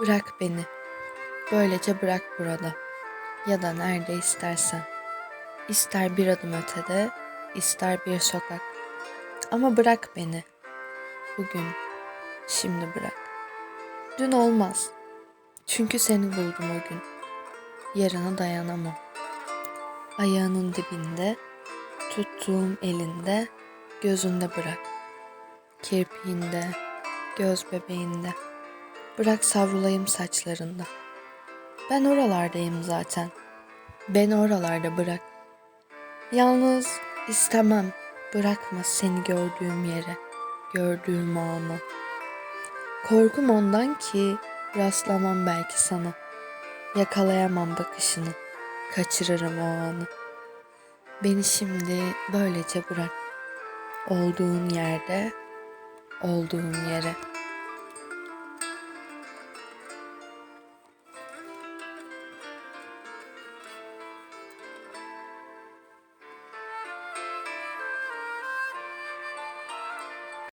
Bırak beni. Böylece bırak burada. Ya da nerede istersen. İster bir adım ötede, ister bir sokak. Ama bırak beni. Bugün, şimdi bırak. Dün olmaz. Çünkü seni buldum o gün. Yarına dayanamam. Ayağının dibinde, tuttuğum elinde, gözünde bırak. Kirpiğinde, göz bebeğinde. Bırak savrulayım saçlarında. Ben oralardayım zaten. Beni oralarda bırak. Yalnız istemem. Bırakma seni gördüğüm yere, gördüğüm anı. Korkum ondan ki rastlamam belki sana. Yakalayamam bakışını. Kaçırırım o anı. Beni şimdi böylece bırak. Olduğun yerde, olduğun yere.